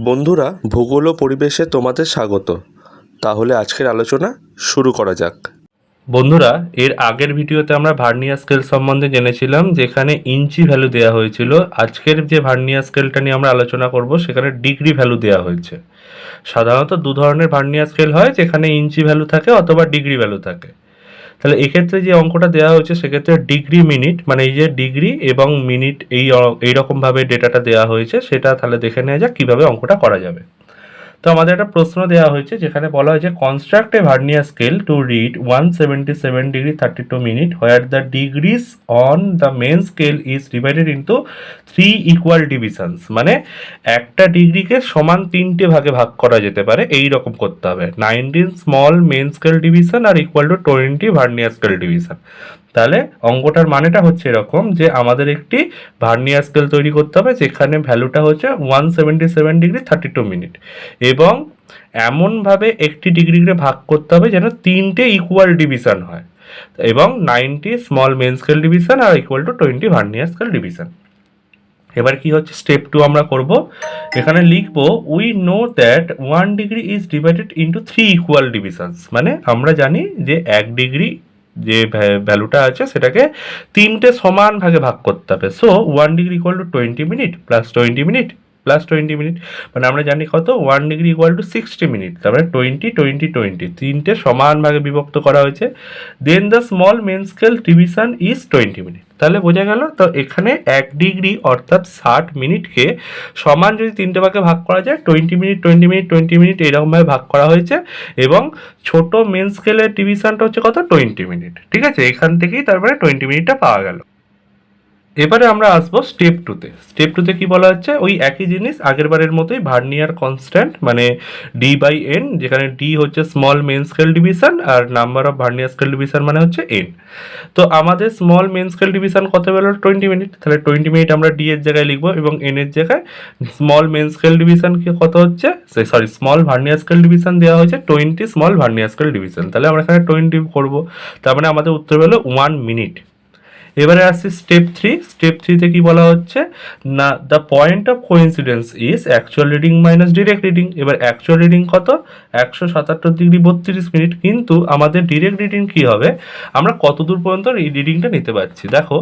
বন্ধুরা, ভূগোল ও পরিবেশে তোমাদের স্বাগত। তাহলে আজকের আলোচনা শুরু করা যাক। বন্ধুরা, এর আগের ভিডিওতে আমরা ভার্নিয়া স্কেল সম্বন্ধে জেনেছিলাম, যেখানে ইঞ্চি ভ্যালু দেওয়া হয়েছিল। আজকের যে ভার্নিয়া স্কেলটা নিয়ে আমরা আলোচনা করব, সেখানে ডিগ্রি ভ্যালু দেওয়া হয়েছে। সাধারণত দু ধরনের ভার্নিয়া স্কেল হয়, যেখানে ইঞ্চি ভ্যালু থাকে অথবা ডিগ্রি ভ্যালু থাকে। তাহলে এক্ষেত্রে যে অঙ্কটা দেওয়া হয়েছে, সেক্ষেত্রে ডিগ্রি মিনিট মানে এই যে ডিগ্রি এবং মিনিট এই এইরকমভাবে ডেটাটা দেওয়া হয়েছে, সেটা তাহলে দেখে নেওয়া যাক কীভাবে অঙ্কটা করা যাবে। তো আমাদের একটা প্রশ্ন দেওয়া হয়েছে, যেখানে বলা হয়েছে construct a vernier scale to read one seventy seven degree thirty two minute where the degrees on the main scale is divided into three equal divisions মানে একটা ডিগ্রিকে সমান তিনটে ভাগে ভাগ করা যেতে পারে, এই রকম করতে হবে। Nineteen small main scale division R equal to twenty vernier scale division তাহলে অঙ্কটার মানেটা হচ্ছে এরকম যে আমাদের একটি ভার্নিয়া স্কেল তৈরি করতে হবে, যেখানে ভ্যালুটা হচ্ছে one seventy seven degree thirty two minute এবং এমনভাবে একটি ডিগ্রিকে ভাগ করতে হবে যেন তিনটে ইকুয়াল ডিভিশন হয়। এবং ninety small main scale division R equal to twenty vernier scale division এবার কি হচ্ছে? স্টেপ টু আমরা করব। এখানে লিখব we know that one degree is divided into three equal divisions মানে আমরা জানি যে এক ডিগ্রি যে ভ্যালুটা আছে সেটাকে তিনটে সমান ভাগে ভাগ করতে হবে। So one degree equal to twenty minute plus twenty minute plus twenty minute মানে আমরা জানি কত? One degree equal to sixty minute তারপরে টোয়েন্টি টোয়েন্টি টোয়েন্টি তিনটে সমান ভাগে বিভক্ত করা হয়েছে। Then the small main scale division is twenty minute তাহলে বোঝা গেল, তো এখানে এক ডিগ্রি অর্থাৎ ষাট মিনিটকে সমান যদি তিনটে ভাগে ভাগ করা যায়, twenty minute twenty minute twenty minute এরকমভাবে ভাগ করা হয়েছে। এবং ছোট মেন স্কেলের ডিভিশনটা হচ্ছে কত? Twenty minute. ঠিক আছে? এখান থেকেই তারপরে টোয়েন্টি মিনিটটা পাওয়া গেল। এবারে আমরা আসব স্টেপ টুতে স্টেপ টুতে কি বলা হচ্ছে? ওই একই জিনিস আগের বারের মতোই ভার্নিয়ার কনস্ট্যান্ট মানে ডি বাই এন যেখানে ডি হচ্ছে small main scale division R number of vernier scale division মানে হচ্ছে এন তো আমাদের স্মল মেন স্কেল ডিভিশন কত বেরো টোয়েন্টি মিনিট তাহলে টোয়েন্টি মিনিট আমরা ডি এর জায়গায় লিখব এবং এন এর জায়গায় স্মল মেন স্কেল ডিভিশন কি কত হচ্ছে? Sorry small vernier scale division দেওয়া হয়েছে twenty small vernier scale division তাহলে আমরা এখানে টোয়েন্টি করব। তার মানে আমাদের উত্তর হলো ওয়ান মিনিট এবারে আসছি স্টেপ থ্রি স্টেপ থ্রিতে কি বলা হচ্ছে? না the point of coincidence is actual reading minus direct reading এবার অ্যাকচুয়াল রিডিং কত? একশো সাতাত্তর ডিগ্রি বত্রিশ মিনিট কিন্তু আমাদের ডিরেক্ট রিডিং কি হবে? আমরা কত দূর পর্যন্ত এই রিডিংটা নিতে পারছি? দেখো,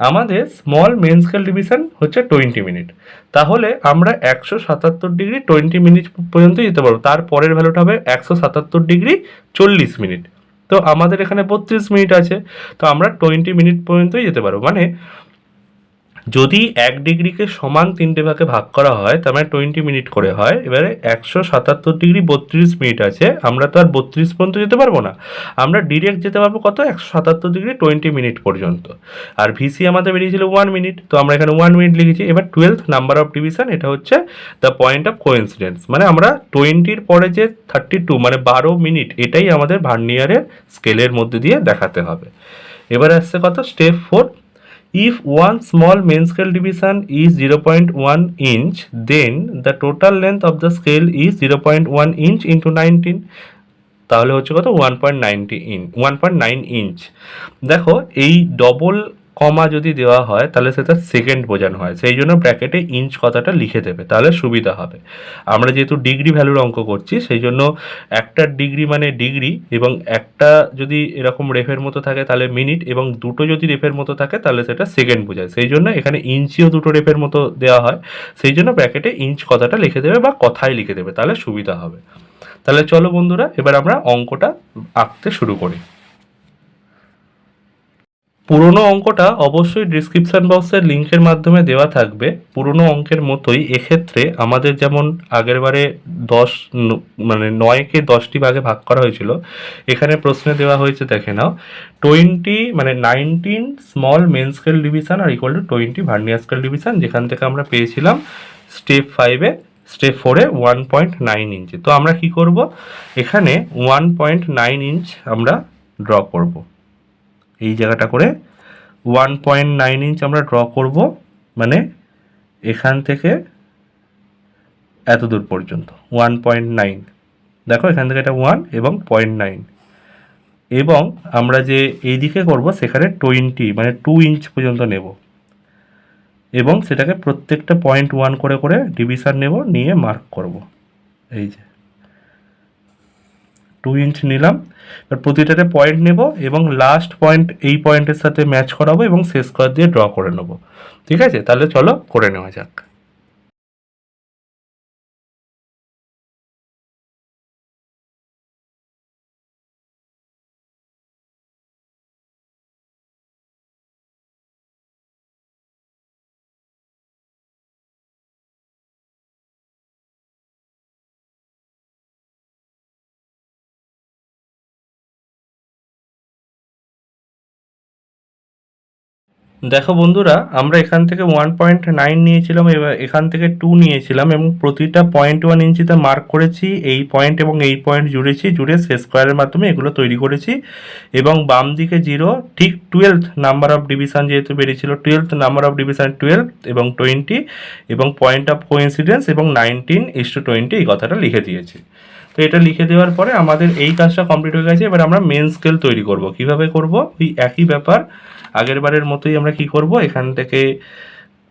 আমাদের স্মল মেন স্কেল ডিভিশন হচ্ছে টোয়েন্টি মিনিট তাহলে আমরা একশো সাতাত্তর ডিগ্রি টোয়েন্টি মিনিট পর্যন্ত যেতে পারব। তার পরের ভ্যালুটা হবে একশো সাতাত্তর ডিগ্রি চল্লিশ মিনিট তো আমাদের এখানে বত্রিশ মিনিট আছে তো আমরা টোয়েন্টি মিনিট পর্যন্তই যেতে পারব। মানে যদি এক ডিগ্রিকে সমান তিনটে ভাগে ভাগ করা হয়, তার মানে টোয়েন্টি মিনিট করে হয়, এবারে একশো সাতাত্তর ডিগ্রি বত্রিশ মিনিট আছে, আমরা তো আর বত্রিশ পর্যন্ত যেতে পারব না। আমরা ডিরেক্ট যেতে পারব কত? একশো সাতাত্তর ডিগ্রি টোয়েন্টি মিনিট পর্যন্ত। আর ভিসি আমাদের বেরিয়েছিল ওয়ান মিনিট তো আমরা এখানে ওয়ান মিনিট লিখেছি। এবার টুয়েলথ নাম্বার অফ ডিভিশন এটা হচ্ছে দ্য পয়েন্ট অফ কোইন্সিডেন্স মানে আমরা টোয়েন্টির পরে যে থার্টি টু মানে বারো মিনিট এটাই আমাদের ভার্নিয়ারের স্কেলের মধ্যে দিয়ে দেখাতে হবে। এবার আসছে কত? Step four if one small main scale division is 0.1 inch then the total length of the scale is 0.1 inch into 19 তাহলে হচ্ছে কত one point ninety inch one point nine inch দেখো এই ডবল কমা যদি দেওয়া হয়, তাহলে সেটা সেকেন্ড বোঝানো হয়। সেই জন্য ব্র্যাকেটে ইঞ্চ কথাটা লিখে দেবে, তাহলে সুবিধা হবে। আমরা যেহেতু ডিগ্রি ভ্যালুর অঙ্ক করছি, সেই জন্য একটা ডিগ্রি মানে ডিগ্রি এবং একটা যদি এরকম রেফের মতো থাকে, তাহলে মিনিট এবং দুটো যদি রেফের মতো থাকে, তাহলে সেটা সেকেন্ড বোঝায়। সেই জন্য এখানে ইঞ্চিও দুটো রেফের মতো দেওয়া হয়। সেই জন্য ব্র্যাকেটে ইঞ্চ কথাটা লিখে দেবে বা কথাই লিখে দেবে, তাহলে সুবিধা হবে। তাহলে চলো বন্ধুরা, এবার আমরা অঙ্কটা আঁকতে শুরু করি। পুরনো অঙ্কটা অবশ্যই ডিসক্রিপশান বক্সের লিঙ্কের মাধ্যমে দেওয়া থাকবে। পুরনো অঙ্কের মতোই এক্ষেত্রে আমাদের যেমন আগেরবারে দশ মানে নয়কে দশটি ভাগে ভাগ করা হয়েছিল, এখানে প্রশ্নে দেওয়া হয়েছে, দেখে নাও টোয়েন্টি মানে nineteen small main scale division R equal to twenty vernier scale division যেখান থেকে আমরা পেয়েছিলাম স্টেপ ফাইভে স্টেপ ফোরে ওয়ান পয়েন্ট নাইন ইঞ্চি তো আমরা কি করব? এখানে ওয়ান পয়েন্ট নাইন ইঞ্চ আমরা ড্র করব। এই জায়গাটা করে ওয়ান পয়েন্ট নাইন ইঞ্চ আমরা ড্র করব মানে এখান থেকে এত দূর পর্যন্ত ওয়ান পয়েন্ট নাইন দেখো এখান থেকে এটা ওয়ান এবং পয়েন্ট নাইন এবং আমরা যে এই দিকে করব, সেখানে টোয়েন্টি মানে টু ইঞ্চ পর্যন্ত নেব। এবং সেটাকে প্রত্যেকটা পয়েন্ট ওয়ান করে করে ডিভিশন নেব, নিয়ে মার্ক করব। এই যে। টু ইঞ্চ নিলাম। এবার প্রতিটাতে পয়েন্ট নেব এবং লাস্ট পয়েন্ট এই পয়েন্টের সাথে ম্যাচ করাবো এবং শেষ করার দিয়ে ড্র করে নেব। ঠিক আছে? তাহলে চলো করে নেওয়া যাক। দেখো বন্ধুরা, আমরা এখান থেকে ওয়ান পয়েন্ট নাইন নিয়েছিলাম, এবার এখান থেকে টু নিয়েছিলাম এবং প্রতিটা পয়েন্ট ওয়ান ইঞ্চিতে মার্ক করেছি, এই পয়েন্ট এবং এই পয়েন্ট জুড়েছি, জুড়ে শেষ স্কোয়ারের মাধ্যমে এগুলো তৈরি করেছি এবং বাম দিকে জিরো ঠিক টুয়েলথ নাম্বার অফ ডিভিশন যেহেতু বেরিয়েছিল twelfth number of division twelve এবং টোয়েন্টি এবং পয়েন্ট অফ কোইন্সিডেন্স এবং নাইনটিন ইস টু টোয়েন্টি এই কথাটা লিখে দিয়েছি। তো এটা লিখে দেওয়ার পরে আমাদের এই কাজটা কমপ্লিট হয়ে গেছে, এবার আমরা মেন স্কেল তৈরি করব। কীভাবে করব? ওই একই ব্যাপার আগের বারের মতোই আমরা কি করব? এখান থেকে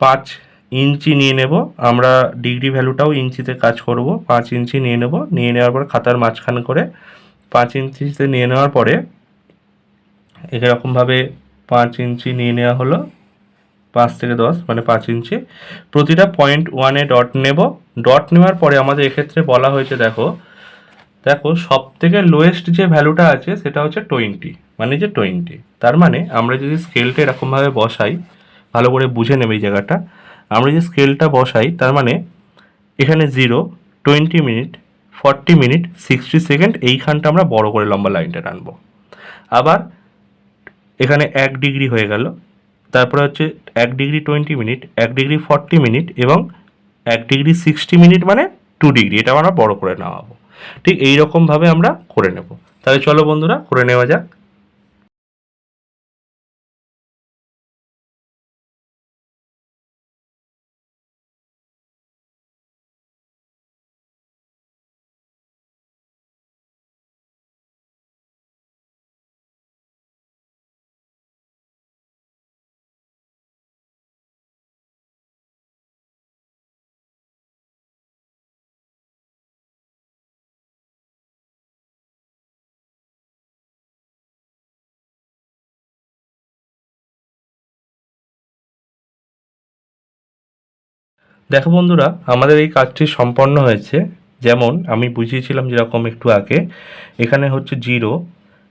পাঁচ ইঞ্চি নিয়ে নেব। আমরা ডিগ্রি ভ্যালুটাও ইঞ্চিতে কাজ করব। পাঁচ ইঞ্চি নিয়ে নেব। নিয়ে নেওয়ার পর খাতার মাঝখান করে পাঁচ ইঞ্চিতে নিয়ে নেওয়ার পরে এরকমভাবে পাঁচ ইঞ্চি নিয়ে নেওয়া হলো। পাঁচ থেকে দশ মানে পাঁচ ইঞ্চি। প্রতিটা পয়েন্ট ওয়ানে ডট নেব। ডট নেওয়ার পরে আমাদের এক্ষেত্রে বলা হয়েছে, দেখো দেখো সব থেকে লোয়েস্ট যে ভ্যালুটা আছে, সেটা হচ্ছে টোয়েন্টি মানে যে টোয়েন্টি তার মানে আমরা যদি স্কেলটা এরকমভাবে বসাই, ভালো করে বুঝে নেবে এই জায়গাটা, আমরা যদি স্কেলটা বসাই, তার মানে এখানে zero twenty minute forty minute sixty second এইখানটা আমরা বড় করে লম্বা লাইনটা টানবো। আবার এখানে এক ডিগ্রি হয়ে গেল, তারপরে হচ্ছে এক ডিগ্রি টোয়েন্টি মিনিট এক ডিগ্রি ফর্টি মিনিট এবং এক ডিগ্রি সিক্সটি মিনিট মানে টু ডিগ্রি এটা আমরা বড় করে নেওয়াবো ঠিক এই রকমভাবে আমরা করে নেব। তাহলে চলো বন্ধুরা, করে নেওয়া যাক। দেখো বন্ধুরা, আমাদের এই কাজটি সম্পন্ন হয়েছে। যেমন আমি বুঝিয়েছিলাম যেরকম একটু আগে, এখানে হচ্ছে জিরো।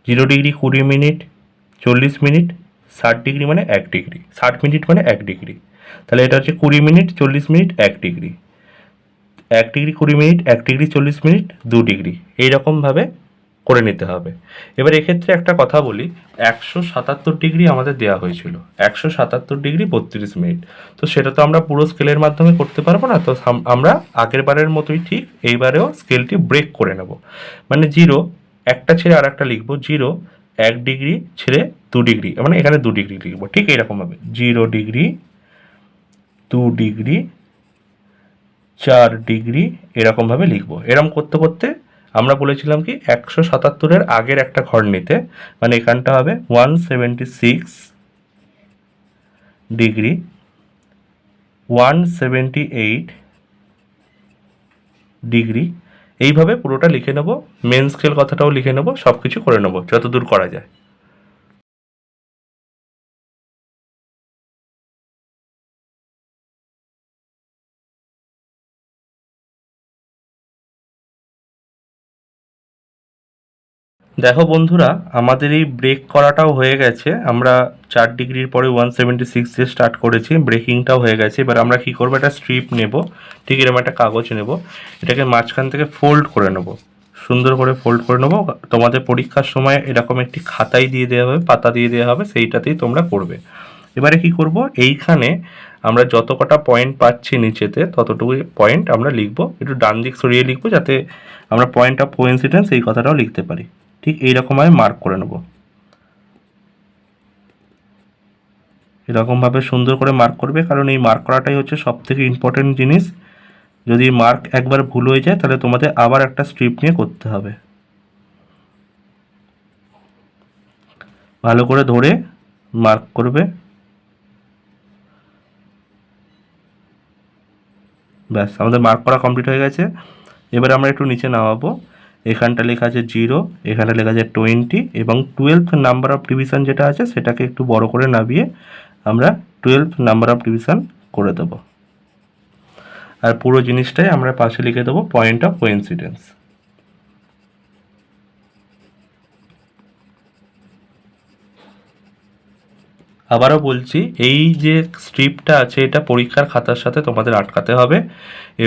জিরো ডিগ্রি কুড়ি মিনিট, চল্লিশ মিনিট, ষাট ডিগ্রি মানে এক ডিগ্রি। ষাট মিনিট মানে এক ডিগ্রি। তাহলে এটা হচ্ছে কুড়ি মিনিট, চল্লিশ মিনিট, এক ডিগ্রি। এক ডিগ্রি কুড়ি মিনিট, এক ডিগ্রি, চল্লিশ মিনিট, দু ডিগ্রি। এইরকমভাবে করে নিতে হবে। এবার এক্ষেত্রে একটা কথা বলি, একশো সাতাত্তর ডিগ্রি আমাদের দেওয়া হয়েছিল। একশো সাতাত্তর ডিগ্রি বত্রিশ মিনিট। তো সেটা তো আমরা পুরো স্কেলের মাধ্যমে করতে পারব না, তো আমরা আগের বারের মতোই ঠিক এইবারেও স্কেলটি ব্রেক করে নেব। মানে জিরো, একটা ছেড়ে আর একটা লিখব, জিরো, এক ডিগ্রি ছেড়ে দু ডিগ্রি মানে এখানে দু ডিগ্রি লিখব, ঠিক এইরকমভাবে। জিরো ডিগ্রি, দু ডিগ্রি, চার ডিগ্রি এরকমভাবে লিখব। এরকম করতে করতে আমরা বলেছিলাম কি একশো সাতাত্তরের আগের একটা ঘর নিতে মানে এখানটা হবে one seventy six degree one seventy eight degree. এইভাবে পুরোটা লিখে নেব মেন স্কেল কথাটাও লিখে নেব সব কিছু করে নেব, যতদূর করা যায়। দেখো বন্ধুরা, আমাদের এই ব্রেক করাটাও হয়ে গেছে। আমরা চার ডিগ্রির পরে ওয়ান সেভেন্টি সিক্স দিয়ে স্টার্ট করেছি। ব্রেকিংটাও হয়ে গেছে। এবার আমরা কী করব? একটা স্ট্রিপ নেব। ঠিক এরকম একটা কাগজ নেব। এটাকে মাঝখান থেকে ফোল্ড করে নেব। সুন্দর করে ফোল্ড করে নেব। তোমাদের পরীক্ষার সময় এরকম একটি খাতাই দিয়ে দেওয়া হবে, পাতা দিয়ে দেওয়া হবে, সেইটাতেই তোমরা করবে। এবারে কি করব? এইখানে আমরা যত কটা পয়েন্ট পাচ্ছি নিচেতে, ততটুকু পয়েন্ট আমরা লিখব। একটু ডান দিক সরিয়ে লিখব, যাতে আমরা পয়েন্ট অফ কোইন্সিডেন্স এই কথাটাও লিখতে পারি। ঠিক এইরকমভাবে মার্ক করে নেব। এরকমভাবে সুন্দর করে মার্ক করবে, কারণ এই মার্ক করাটাই হচ্ছে সব থেকে ইম্পর্টেন্ট জিনিস। যদি মার্ক একবার ভুল হয়ে যায়, তাহলে তোমাদের আবার একটা স্ট্রিপ নিয়ে করতে হবে। ভালো করে ধরে মার্ক করবে। ব্যাস, আমাদের মার্ক করা কমপ্লিট হয়ে গেছে। এবারে আমরা একটু নিচে নামাবো। এখানটা লেখা আছে জিরো, এখানে লেখা আছে টোয়েন্টি এবং টুয়েলভ নাম্বার অফ ডিভিশন যেটা আছে সেটাকে একটু বড় করে নামিয়ে আমরা টুয়েলভ নাম্বার অফ ডিভিশন করে দেবো। আর পুরো জিনিসটাই আমরা পাশে লিখে দেবো পয়েন্ট অফ কোইন্সিডেন্স আবারও বলছি, এই যে স্ট্রিপটা আছে, এটা পরীক্ষার খাতার সাথে তোমাদের আটকাতে হবে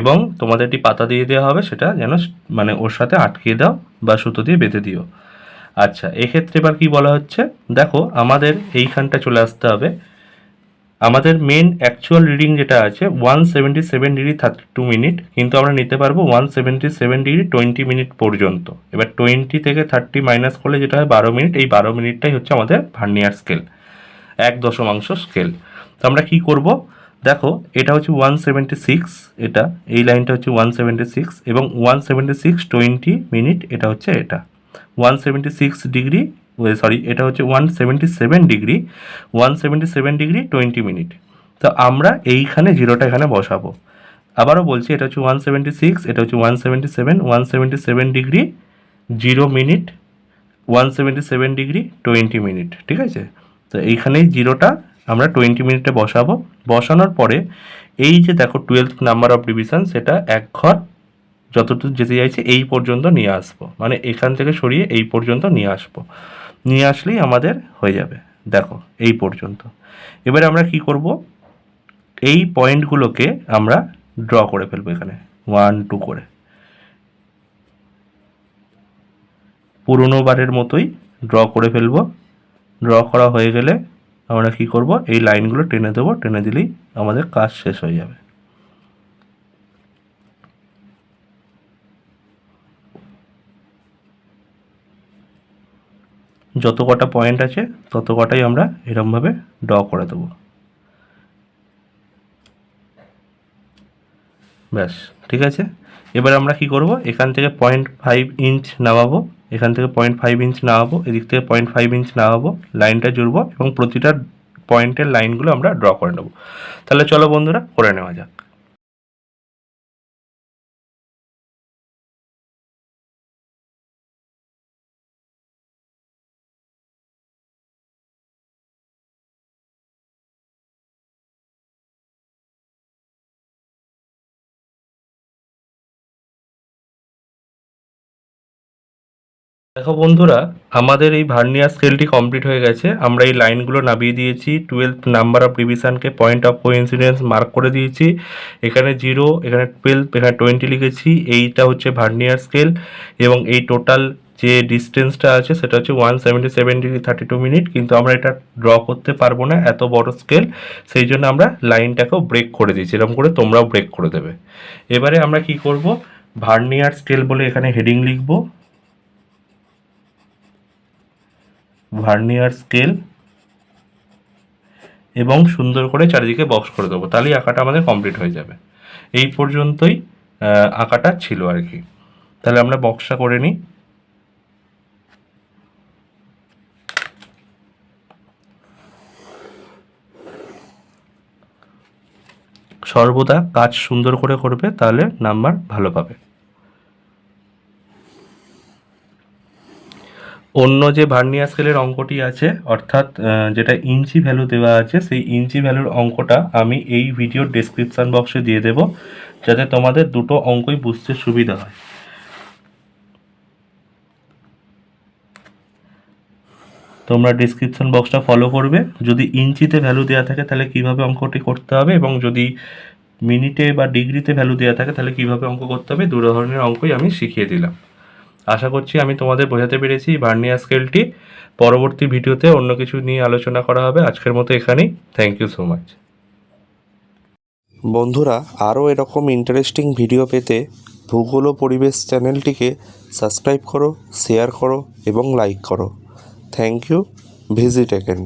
এবং তোমাদের একটি পাতা দিয়ে দেওয়া হবে, সেটা যেন মানে ওর সাথে আটকিয়ে দাও বা সুতো দিয়ে বেঁধে দিও। আচ্ছা এক্ষেত্রে এবার কি বলা হচ্ছে? দেখো, আমাদের এইখানটা চলে আসতে হবে। আমাদের মেন অ্যাকচুয়াল রিডিং যেটা আছে one seventy seven degree thirty two minute কিন্তু আমরা নিতে পারব one seventy seven degree twenty minute পর্যন্ত। এবার টোয়েন্টি থেকে থার্টি মাইনাস করলে যেটা হয় বারো মিনিট এই বারো মিনিটটাই হচ্ছে আমাদের ভার্নিয়ার স্কেল এক দশমাংশ স্কেল তো আমরা কি করব? দেখো, এটা হচ্ছে ওয়ান সেভেন্টি সিক্স এটা, এই লাইনটা হচ্ছে ওয়ান সেভেন্টি সিক্স এবং one seventy six twenty minute এটা হচ্ছে এটা। One seventy six degree sorry এটা হচ্ছে one seventy seven degree one seventy seven degree twenty minute তো আমরা এইখানে জিরোটা এখানে বসাবো। আবারও বলছি, এটা হচ্ছে ওয়ান সেভেন্টি সিক্স এটা হচ্ছে one seventy seven one seventy seven degree zero minute one seventy seven degree twenty minute ঠিক আছে? তো এইখানেই জিরোটা, আমরা টোয়েন্টি মিনিটে বসাবো। বসানোর পরে এই যে দেখো টুয়েলভ নাম্বার অফ ডিভিশন সেটা এক ঘর, যতটুকু যেতে চাইছে এই পর্যন্ত নিয়ে আসব। মানে এখান থেকে সরিয়ে এই পর্যন্ত নিয়ে আসব। নিয়ে আসলেই আমাদের হয়ে যাবে। দেখো, এই পর্যন্ত। এবারে আমরা কি করব? এই পয়েন্টগুলোকে আমরা ড্র করে ফেলব এখানে। ওয়ান টু করে। পুরোনো বারের মতোই ড্র করে ফেলব। ড্র করা হয়ে গেলে আমরা কি করব? এই লাইনগুলো টেনে দেবো। টেনে দিলেই আমাদের কাজ শেষ হয়ে যাবে। যত কটা পয়েন্ট আছে, তত কটাই আমরা এরমভাবে ড্র করে দেবো। ব্যাস, ঠিক আছে? এবার আমরা কি করব? এখান থেকে পয়েন্ট ফাইভ ইঞ্চ নামাবো। এখান থেকে পয়েন্ট ফাইভ ইঞ্চ নামাবো, এদিক থেকে পয়েন্ট ফাইভ ইঞ্চ নামাবো লাইনটা জুড়বো এবং প্রতিটা পয়েন্টের লাইনগুলো আমরা ড্র করে নেব। তাহলে চলো বন্ধুরা, করে নেওয়া যাক। দেখো বন্ধুরা, আমাদের এই ভার্নিয়ার স্কেলটি কমপ্লিট হয়ে গেছে। আমরা এই লাইনগুলো নামিয়ে দিয়েছি। টুয়েলভ নাম্বার অফ ডিভিশনকে পয়েন্ট অফ কোইন্সিডেন্স মার্ক করে দিয়েছি। এখানে জিরো এখানে টুয়েলভ এখানে টোয়েন্টি লিখেছি। এইটা হচ্ছে ভার্নিয়ার স্কেল এবং এই টোটাল যে ডিস্টেন্সটা আছে, সেটা হচ্ছে one seventy seven degree thirty two minute কিন্তু আমরা এটা ড্র করতে পারব না, এত বড় স্কেল সেই জন্য আমরা লাইনটাকেও ব্রেক করে দিয়েছি। এরকম করে তোমরাও ব্রেক করে দেবে। এবারে আমরা কি করব? ভার্নিয়ার স্কেল বলে এখানে হেডিং লিখব। ভার্নিয়ার স্কেল এবং সুন্দর করে চারিদিকে বক্স করে দেবো। তাহলেই আঁকাটা আমাদের কমপ্লিট হয়ে যাবে। এই পর্যন্তই আঁকাটা ছিল আর কি। তাহলে আমরা বক্সটা করে নিই। সর্বদা কাজ সুন্দর করে করবে, তাহলে নাম্বার ভালো পাবে। অন্য যে ভার্নিয়ার স্কেলের অঙ্কটি আছে, অর্থাৎ যেটা ইঞ্চি ভ্যালু দেওয়া আছে, সেই ইঞ্চি ভ্যালুর অঙ্কটা আমি এই ভিডিওর ডেসক্রিপশন বক্সে দিয়ে দেব, যাতে তোমাদের দুটো অঙ্কই বুঝতে সুবিধা হয়। তোমরা ডিসক্রিপশন বক্সটা ফলো করবে। যদি ইঞ্চিতে ভ্যালু দেওয়া থাকে, তাহলে কীভাবে অঙ্কটি করতে হবে? এবং যদি মিনিটে বা ডিগ্রিতে ভ্যালু দেওয়া থাকে, তাহলে কীভাবে অঙ্ক করতে হবে? দু ধরনের অঙ্কই আমি শিখিয়ে দিলাম। আশা করছি আমি তোমাদের বোঝাতে পেরেছি ভার্নিয়ার স্কেলটি পরবর্তী ভিডিওতে অন্য কিছু নিয়ে আলোচনা করা হবে। আজকের মতো এখানেই। থ্যাংক ইউ সো মাচ বন্ধুরা, আরও এরকম ইন্টারেস্টিং ভিডিও পেতে ভূগোল পরিবেশ চ্যানেলটিকে সাবস্ক্রাইব করো শেয়ার করো এবং লাইক করো। Thank you visit again